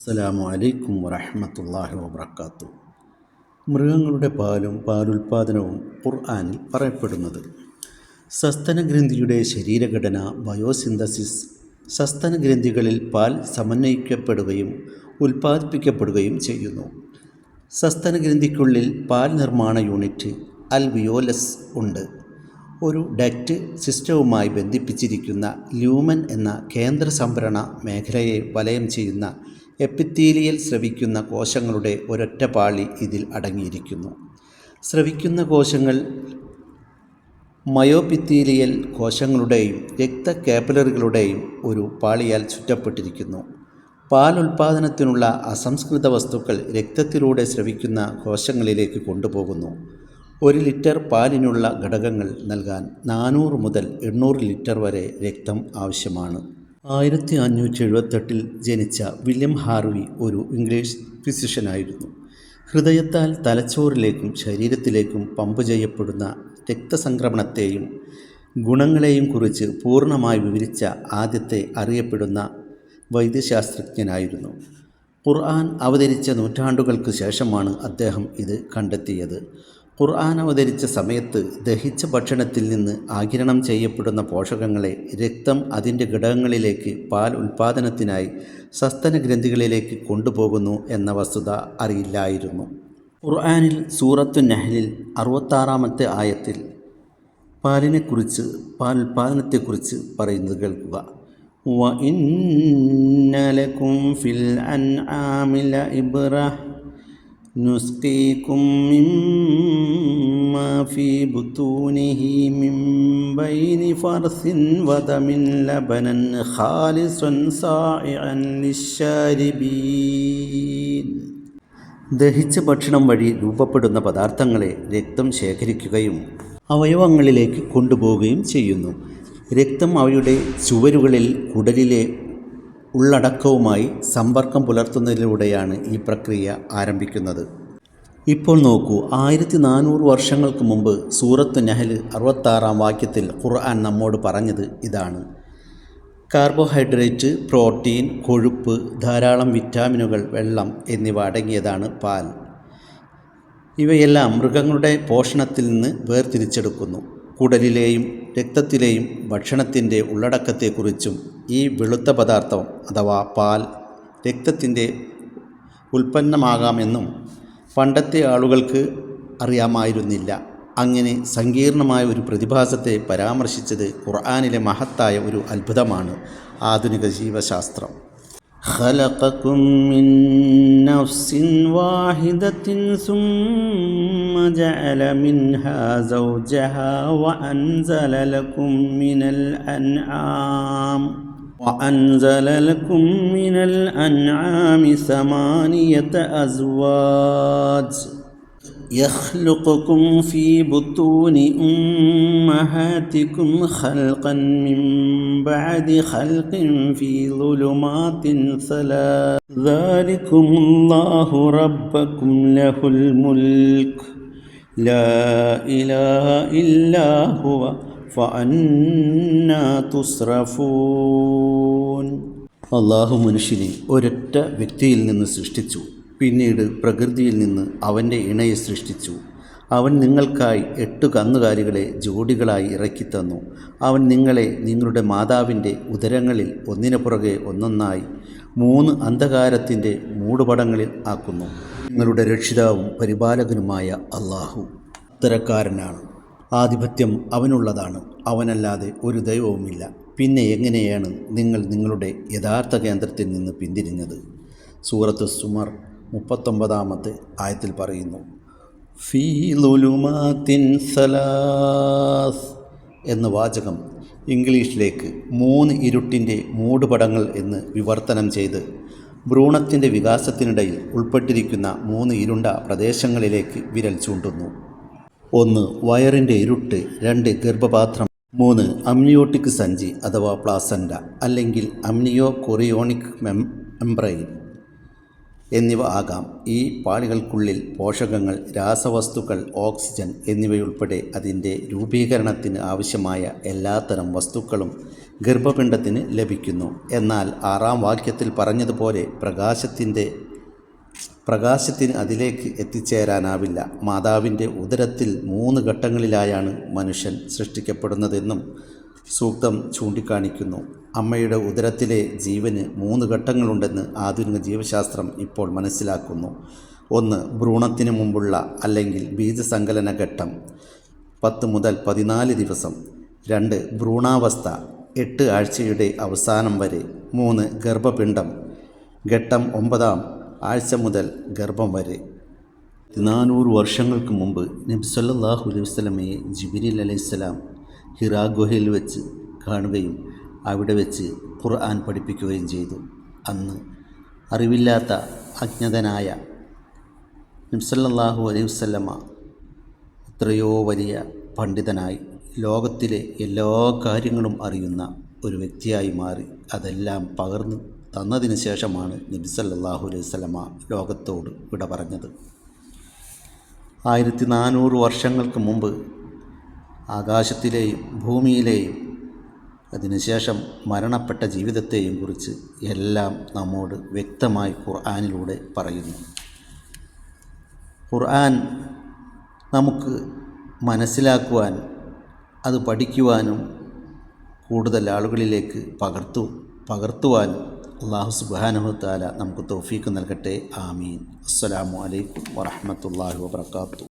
അസ്സലാമു അലൈക്കും വറഹ്മത്തുള്ളാഹി വബർക്കാത്തു മൃഗങ്ങളുടെ പാലും പാലുൽപാദനവും ഖുർആാനിൽ പറയപ്പെടുന്നത്. സസ്തനഗ്രന്ഥിയുടെ ശരീരഘടന ബയോസിന്തസിസ്. സസ്തനഗ്രന്ഥികളിൽ പാൽ സമന്വയിക്കപ്പെടുകയും ഉൽപ്പാദിപ്പിക്കപ്പെടുകയും ചെയ്യുന്നു. സസ്തനഗ്രന്ഥിക്കുള്ളിൽ പാൽ നിർമ്മാണ യൂണിറ്റ് അൽവിയോലസ് ഉണ്ട്. ഒരു ഡക്റ്റ് സിസ്റ്റവുമായി ബന്ധിപ്പിച്ചിരിക്കുന്ന ല്യൂമൻ എന്ന കേന്ദ്ര സംഭരണ മേഖലയെ വലയം ചെയ്യുന്ന എപ്പിത്തീലിയൽ സ്രവിക്കുന്ന കോശങ്ങളുടെ ഒരൊറ്റ പാളി ഇതിൽ അടങ്ങിയിരിക്കുന്നു. സ്രവിക്കുന്ന കോശങ്ങൾ മയോപിത്തീലിയൽ കോശങ്ങളുടെയും രക്ത രക്തകാപ്പിലറികളുടെയും ഒരു പാളിയാൽ ചുറ്റപ്പെട്ടിരിക്കുന്നു. പാൽ ഉൽപ്പാദനത്തിനുള്ള അസംസ്കൃത വസ്തുക്കൾ രക്തത്തിലൂടെ സ്രവിക്കുന്ന കോശങ്ങളിലേക്ക് കൊണ്ടുപോകുന്നു. ഒരു ലിറ്റർ പാലിനുള്ള ഘടകങ്ങൾ നൽകാൻ നാനൂറ് മുതൽ എണ്ണൂറ് ലിറ്റർ വരെ രക്തം ആവശ്യമാണ്. ആയിരത്തി അഞ്ഞൂറ്റി എഴുപത്തെട്ടിൽ ജനിച്ച വില്യം ഹാർവി ഒരു ഇംഗ്ലീഷ് ഫിസിഷ്യനായിരുന്നു. ഹൃദയത്താൽ തലച്ചോറിലേക്കും ശരീരത്തിലേക്കും പമ്പ് ചെയ്യപ്പെടുന്ന രക്തസംക്രമണത്തെയും ഗുണങ്ങളെയും കുറിച്ച് പൂർണമായി വിവരിച്ച ആദ്യത്തെ അറിയപ്പെടുന്ന വൈദ്യശാസ്ത്രജ്ഞനായിരുന്നു. ഖുർആൻ അവതരിച്ച നൂറ്റാണ്ടുകൾക്ക് ശേഷമാണ് അദ്ദേഹം ഇത് കണ്ടെത്തിയത്. ഖുർആൻ അവതരിച്ച സമയത്ത് ദഹിച്ച ഭക്ഷണത്തിൽ നിന്ന് ആഗിരണം ചെയ്യപ്പെടുന്ന പോഷകങ്ങളെ രക്തം അതിൻ്റെ ഘടകങ്ങളിലേക്ക് പാൽ ഉൽപ്പാദനത്തിനായി സസ്തന ഗ്രന്ഥികളിലേക്ക് കൊണ്ടുപോകുന്നു എന്ന വസ്തുത അറിയില്ലായിരുന്നു ഖുർആനിൽ സൂറത്തു നഹലിൽ അറുപത്താറാമത്തെ ആയത്തിൽ പാലിനെക്കുറിച്ച് പാൽ ഉൽപ്പാദനത്തെക്കുറിച്ച് പറയുന്നത് കേൾക്കുക وإن لكم في الأنعام لعبرة نسقيكم مما في بطونه من بين فرث ودم لبنا خالصا سائعا للشاربين ദഹിച്ച ഭക്ഷണം വഴി രൂപപ്പെടുന്ന പദാർത്ഥങ്ങളെ രക്തം ശേഖരിക്കുകയും അവയവങ്ങളിലേക്ക് കൊണ്ടുപോവുകയും ചെയ്യുന്നു രക്തം അവയുടെ ചുവരുകളിൽ കുടലിലെ ഉള്ളടക്കവുമായി സമ്പർക്കം പുലർത്തുന്നതിലൂടെയാണ് ഈ പ്രക്രിയ ആരംഭിക്കുന്നത്. ഇപ്പോൾ നോക്കൂ ആയിരത്തി നാനൂറ് വർഷങ്ങൾക്ക് മുമ്പ് സൂറത്ത് നഹൽ അറുപത്താറാം വാക്യത്തിൽ ഖുർആൻ നമ്മോട് പറഞ്ഞത് ഇതാണ്. കാർബോഹൈഡ്രേറ്റ് പ്രോട്ടീൻ കൊഴുപ്പ് ധാരാളം വിറ്റാമിനുകൾ വെള്ളം എന്നിവ അടങ്ങിയതാണ് പാൽ. ഇവയെല്ലാം മൃഗങ്ങളുടെ പോഷണത്തിൽ നിന്ന് വേർതിരിച്ചെടുക്കുന്നു. കുടലിലെയും രക്തത്തിലെയും ഭക്ഷണത്തിന്റെ ഉള്ളടക്കത്തെക്കുറിച്ചും ഈ വെളുത്ത പദാർത്ഥം അഥവാ പാൽ രക്തത്തിന്റെ ഉൽപ്പന്നമാകാമെന്നും പണ്ടത്തെ ആളുകൾക്ക് അറിയാമായിരുന്നില്ല. അങ്ങനെ സങ്കീർണമായ ഒരു പ്രതിഭാസത്തെ പരാമർശിച്ചത് ഖുർആാനിലെ മഹത്തായ ഒരു അത്ഭുതമാണ് ആധുനിക ജീവശാസ്ത്രം. خلقكم من نفس واحدة ثم جعل منها زوجها وأنزل لكم من الأنعام وأنزل لكم من الأنعام ثمانية أزواج يخلقكم في بطون أمهاتكم خلقا من بعد خلق في ظلمات ثلاث ذلكم الله ربكم له الملك لا إله إلا هو فأنا تصرفون അള്ളാഹു മനുഷ്യനെ ഒരൊറ്റ വ്യക്തിയിൽ നിന്ന് സൃഷ്ടിച്ചു പിന്നീട് പ്രകൃതിയിൽ നിന്ന് അവന്റെ ഇണയെ സൃഷ്ടിച്ചു. അവൻ നിങ്ങൾക്കായി എട്ട് കന്നുകാലികളെ ജോഡികളായി ഇറക്കിത്തന്നു അവൻ നിങ്ങളെ നിങ്ങളുടെ മാതാവിന്റെ ഉദരങ്ങളിൽ ഒന്നിനു പുറകെ ഒന്നൊന്നായി മൂന്ന് അന്ധകാരത്തിന്റെ മൂടുപടങ്ങളിൽ ആക്കുന്നു. നിങ്ങളുടെ രക്ഷിതാവും പരിപാലകനുമായ അള്ളാഹു ഉത്തരക്കാരനാണ്. ആധിപത്യം അവനുള്ളതാണ്. അവനല്ലാതെ ഒരു ദൈവവുമില്ല. പിന്നെ എങ്ങനെയാണ് നിങ്ങൾ നിങ്ങളുടെ യഥാർത്ഥ കേന്ദ്രത്തിൽ നിന്ന് പിന്തിരിഞ്ഞത്? സൂറത്ത് സുമർ മുപ്പത്തൊമ്പതാമത്തെ ആയത്തിൽ പറയുന്നു. ഫീ ലുലുമാത്തിൻ സലാസ് എന്ന വാചകം ഇംഗ്ലീഷിലേക്ക് മൂന്ന് ഇരുട്ടിന്റെ മൂടുപടങ്ങൾ എന്ന് വിവർത്തനം ചെയ്ത് ഭ്രൂണത്തിന്റെ വികാസത്തിനിടയിൽ ഉൾപ്പെട്ടിരിക്കുന്ന മൂന്ന് ഇരുണ്ട പ്രദേശങ്ങളിലേക്ക് വിരൽ ചൂണ്ടുന്നു. ഒന്ന് വയറിന്റെ ഇരുട്ട്. രണ്ട് ഗർഭപാത്രം. മൂന്ന് അമ്നിയോട്ടിക് സഞ്ചി അഥവാ പ്ലാസൻഡ അല്ലെങ്കിൽ അമ്നിയോ കൊറിയോണിക് മെംബ്രെയിൻ. എന്നിവ ആകാം. ഈ പാളികൾക്കുള്ളിൽ പോഷകങ്ങൾ രാസവസ്തുക്കൾ ഓക്സിജൻ എന്നിവയുൾപ്പെടെ അതിന്റെ രൂപീകരണത്തിന് ആവശ്യമായ എല്ലാത്തരം വസ്തുക്കളും ഗർഭപിണ്ഡത്തിന് ലഭിക്കുന്നു. എന്നാൽ ആറാം വാക്യത്തിൽ പറഞ്ഞതുപോലെ പ്രകാശത്തിന്റെ പ്രകാശത്തിന് അതിലേക്ക് എത്തിച്ചേരാനാവില്ല. മാതാവിന്റെ ഉദരത്തിൽ മൂന്ന് ഘട്ടങ്ങളിലായാണ് മനുഷ്യൻ സൃഷ്ടിക്കപ്പെടുന്നതെന്നും സൂക്തം ചൂണ്ടിക്കാണിക്കുന്നു. അമ്മയുടെ ഉദരത്തിലെ ജീവന് മൂന്ന് ഘട്ടങ്ങളുണ്ടെന്ന് ആധുനിക ജീവശാസ്ത്രം ഇപ്പോൾ മനസ്സിലാക്കുന്നു. ഒന്ന് ഭ്രൂണത്തിന് മുമ്പുള്ള അല്ലെങ്കിൽ ബീജസങ്കലന ഘട്ടം പത്ത് മുതൽ പതിനാല് ദിവസം. രണ്ട് ഭ്രൂണാവസ്ഥ എട്ട് ആഴ്ചയുടെ അവസാനം വരെ. മൂന്ന് ഗർഭപിണ്ഡം ഘട്ടം ഒമ്പതാം ആഴ്ച മുതൽ ഗർഭം വരെ. നാനൂറ് വർഷങ്ങൾക്ക് മുമ്പ് നബി സല്ലല്ലാഹു അലൈഹി സ്വലാം ജിബിരിൽ അലൈഹിസ്സലാം ഹിറാ ഗുഹയിൽ വെച്ച് കാണുകയും അവിടെ വെച്ച് ഖുർആൻ പഠിപ്പിക്കുകയും ചെയ്തു. അന്ന് അറിവില്ലാത്ത അജ്ഞതനായ നിംസല്ലാഹു അലൈഹി വസല്ലമ എത്രയോ വലിയ പണ്ഡിതനായി ലോകത്തിലെ എല്ലാ കാര്യങ്ങളും അറിയുന്ന ഒരു വ്യക്തിയായി മാറി. അതെല്ലാം പകർന്നു തന്നതിന് ശേഷമാണ് നബി സല്ലല്ലാഹു അലൈഹി വസല്ലമ ലോകത്തോട് വിട പറഞ്ഞത്. ആയിരത്തി നാനൂറ് വർഷങ്ങൾക്ക് മുമ്പ് ആകാശത്തിലെയും ഭൂമിയിലെയും അതിനുശേഷം മരണപ്പെട്ട ജീവിതത്തെയും കുറിച്ച് എല്ലാം നമ്മോട് വ്യക്തമായി ഖുർആാനിലൂടെ പറയുന്നു. ഖുർആൻ നമുക്ക് മനസ്സിലാക്കുവാൻ അത് പഠിക്കുവാനും കൂടുതൽ ആളുകളിലേക്ക് പകർത്തു പകർത്തുവാനും അള്ളാഹു സുബാനുഹത്താല നമുക്ക് തൗഫീക്ക് നൽകട്ടെ. ആമീൻ. അസ്സലാമു അലൈക്കും വറഹമത്തല്ലാഹി വബർക്കാത്തു